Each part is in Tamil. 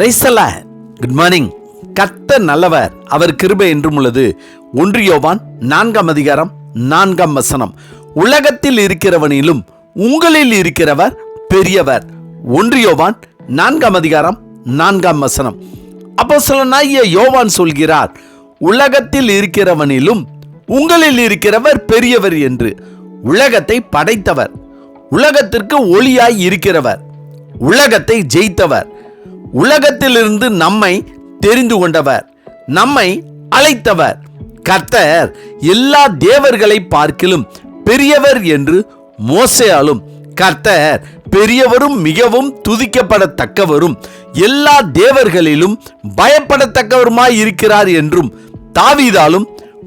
பிரைசல குட் மார்னிங் கத்த நல்லவர். அவர் கிருபை என்றும் உள்ளது. ஒன்று யோவான் நான்காம் அதிகாரம் நான்காம் வசனம். உலகத்தில் இருக்கிறவனிலும் உங்களில் இருக்கிறவர் பெரியவர். ஒன்று யோவான் நான்காம் அதிகாரம் நான்காம் வசனம். அப்போ சில யோவான் சொல்கிறார் உலகத்தில் இருக்கிறவனிலும் உங்களில் இருக்கிறவர் பெரியவர் என்று. உலகத்தை படைத்தவர். உலகத்திற்கு ஒளியாய் இருக்கிறவர். உலகத்தை ஜெயித்தவர். உலகத்திலிருந்து நம்மை தெரிந்து கொண்டவர் நம்மை அழைத்தவர். கர்த்தர் எல்லா தேவர்களை பார்க்கிலும் பெரியவர் என்று மோசையாலும் கர்த்தர் பெரியவரும் மிகவும் துதிக்கப்படத்தக்கவரும் எல்லா தேவர்களிலும் பயப்படத்தக்கவருமாய் இருக்கிறார் என்றும் தாவீதாலும்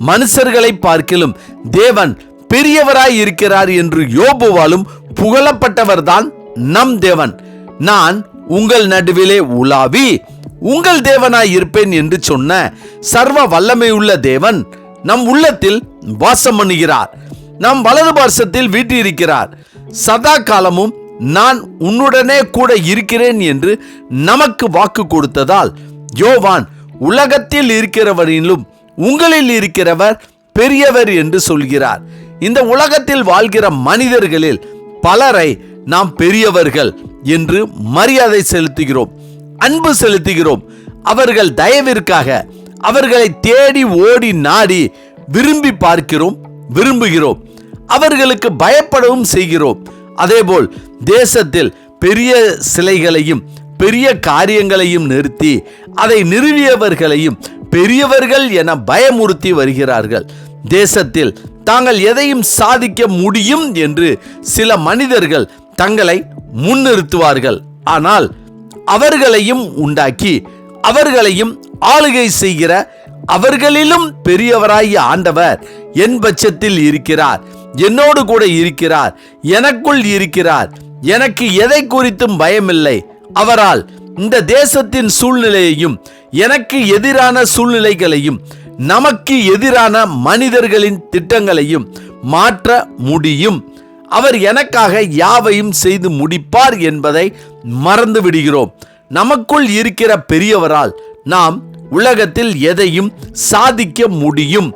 மனுஷர்களை பார்க்கிலும் தேவன் பெரியவராய் இருக்கிறார் என்று யோபுவாலும் புகழப்பட்டவர்தான் நம் தேவன். நான் உங்கள் நடுவிலே உலாவி உங்கள் தேவனாய் இருப்பேன் என்று சொன்ன சர்வ வல்லமையுள்ள தேவன் நம் உள்ளத்தில் வாசம் பண்ணுகிறார். நம் வலது பார்சத்தில் வீட்டிருக்கிறார் சதா காலமும் நான் உன்னுடனே கூட இருக்கிறேன் என்று நமக்கு வாக்கு கொடுத்ததால் யோவான் உலகத்தில் இருக்கிறவரிலும் உங்களில் இருக்கிறவர் பெரியவர் என்று சொல்கிறார். இந்த உலகத்தில் வாழ்கிற மனிதர்களில் பலரை நாம் பெரியவர்கள் என்று மரியாதை செலுத்துகிறோம் அன்பு செலுத்துகிறோம். அவர்கள் தயவிற்காக அவர்களை தேடி ஓடி நாடி விரும்பி பார்க்கிறோம் விரும்புகிறோம். அவர்களுக்கு பயப்படவும் செய்கிறோம். அதேபோல் தேசத்தில் பெரிய சிலைகளையும் பெரிய காரியங்களையும் நிறுத்தி அதை நிறுவியவர்களையும் பெரியவர்கள் என பயமுறுத்தி வருகிறார்கள். தேசத்தில் தாங்கள் எதையும் சாதிக்க முடியும் என்று சில மனிதர்கள் தங்களை முன்னிறுத்துவார்கள். ஆனால் அவர்களையும் உண்டாக்கி அவர்களையும் ஆளுகை செய்கிற அவர்களிலும் பெரியவராகிய ஆண்டவர் என் பட்சத்தில் இருக்கிறார். என்னோடு கூட இருக்கிறார். எனக்குள் இருக்கிறார். எனக்கு எதை குறித்தும் பயமில்லை. அவரால் இந்த தேசத்தின் சூழ்நிலையையும் எனக்கு எதிரான சூழ்நிலைகளையும் நமக்கு எதிரான மனிதர்களின் திட்டங்களையும் மாற்ற முடியும். அவர் எனக்காக யாவையும் செய்து முடிப்பார் என்பதை மறந்து விடுகிறோம். நமக்குள் இருக்கிற பெரியவரால் நாம் உலகத்தில் எதையும் சாதிக்க முடியும்.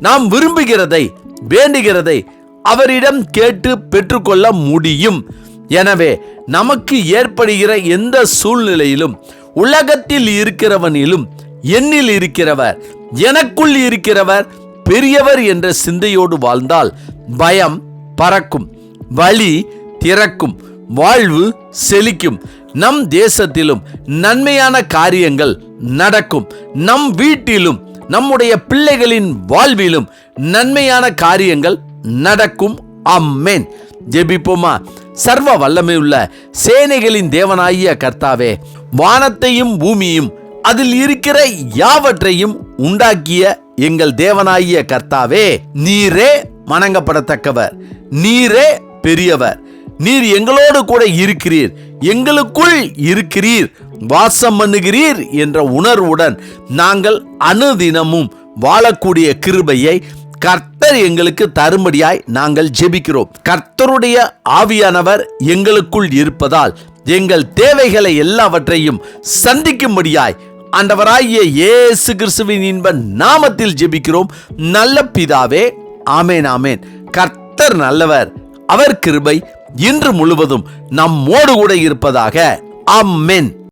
நாம் விரும்புகிறதை வேண்டுகிறதை அவரிடம் கேட்டு பெற்றுக்கொள்ள முடியும். எனவே நமக்கு ஏற்படுகிற எந்த சூழ்நிலையிலும் உலகத்தில் இருக்கிறவனிலும் என்னில் இருக்கிறவர் எனக்குள் இருக்கிறவர் பெரியவர் என்ற சிந்தையோடு வாழ்ந்தால் பயம் பறக்கும். வழி திறக்கும் வாழ்வு செழிக்கும். நம் தேசத்திலும் நன்மையான காரியங்கள் நடக்கும். நம் வீட்டிலும் நம்முடைய பிள்ளைகளின் வாழ்விலும் நன்மையான காரியங்கள் நடக்கும். அம்மேன் ஜெபிப்போமா? சர்வ வல்லமை உள்ள சேனைகளின் தேவனாகிய கர்த்தாவே வானத்தையும் பூமியும் அதில் இருக்கிற யாவற்றையும் உண்டாக்கிய எங்கள் தேவனாகிய கர்த்தாவே நீரே வணங்கப்படத்தக்கவர். நீரே பெரியவர். நீர் எங்களோடு கூட இருக்கிறீர். எங்களுக்குள் இருக்கிறீர். வாசம் பண்ணுகிறீர் என்ற உணர்வுடன் நாங்கள் அனுதினமும் வாழக்கூடிய கிருபையை கர்த்தர் எங்களுக்கு தரும்படியாய் நாங்கள் ஜெபிக்கிறோம். கர்த்தருடைய ஆவியானவர் எங்களுக்குள் இருப்பதால் எங்கள் தேவைகளை எல்லாவற்றையும் சந்திக்கும்படியாய் ஆண்டவராகிய இயேசு கிறிஸ்துவின் இன்ப நாமத்தில் ஜெபிக்கிறோம். நல்ல பிதாவே ஆமேன் ஆமேன். கர்த்தர் நல்லவர். அவர் கிருபை இன்று முழுவதும் நம்மோடு கூட இருப்பதாக. அம்மென்